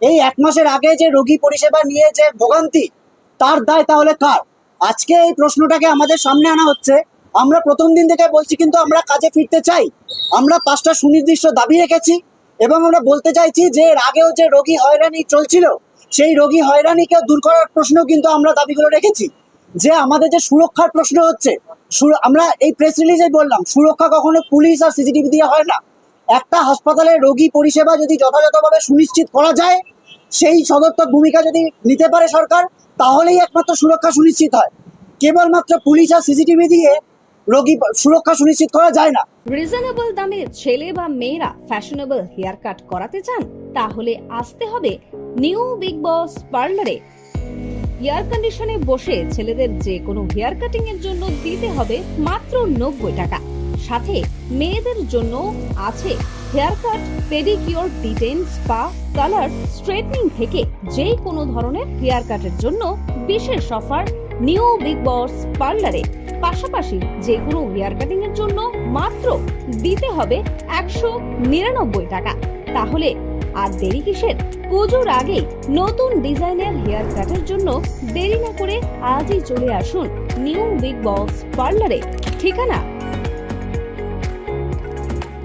এই এক মাসের আগে যে রোগী পরিষেবা নিয়ে যে ভোগান্তি, তার দায় তাহলে কার? আজকে এই প্রশ্নটাকে আমাদের সামনে আনা হচ্ছে। আমরা প্রথম দিন থেকে বলছি কিন্তু আমরা কাজে ফিরতে চাই। আমরা পাঁচটা সুনির্দিষ্ট দাবি রেখেছি এবং আমরা বলতে চাইছি যে এর আগেও যে রোগী হয়রানি চলছিল, সেই রোগী হয়রানিকে দূর করার প্রশ্ন কিন্তু আমরা দাবিগুলো রেখেছি। যে আমাদের যে সুরক্ষার প্রশ্ন হচ্ছে আমরা এই প্রেস রিলিজে বললাম, সুরক্ষা কখনো পুলিশ আর সিসিটিভি দিয়ে হয় না। একটা হাসপাতালে রোগী পরিষেবা যদি যথাযথভাবে সুনিশ্চিত করা যায় সেই সদর্থক ভূমিকা যদি নিতে পারে সরকার, তাহলেই একমাত্র সুরক্ষা সুনিশ্চিত হয়। কেবলমাত্র পুলিশ আর সিসিটিভি দিয়ে রোগী সুরক্ষা সুনিশ্চিত করা যায় না। রিজনেবল দামে ছেলে বা মেয়েরা ফ্যাশনেবল হেয়ার কাট করাতে চান, তাহলে আসতে হবে নিউ বিগ বস পার্লারে এয়ার কন্ডিশনে বসে ছেলেদের যে কোনো হেয়ার কাটিং এর জন্য দিতে হবে মাত্র নব্বই টাকা। সাথে মেয়েদের জন্য আছে hair cut pedicure detan spa colour straightening থেকে যে কোনো ধরনের হেয়ার কাটের জন্য বিশেষ অফার নিউ বিগ বস পার্লারে পাশাপাশি যে কোনো হেয়ার কাটিং এর জন্য মাত্র দিতে হবে একশো নিরানব্বই টাকা। তাহলে আর দেরি কিসের? পুজোর আগেই নতুন ডিজাইনের হেয়ার কাটের জন্য দেরি না করে আজই চলে আসুন নিউ বিগ বস পার্লারে ঠিকানা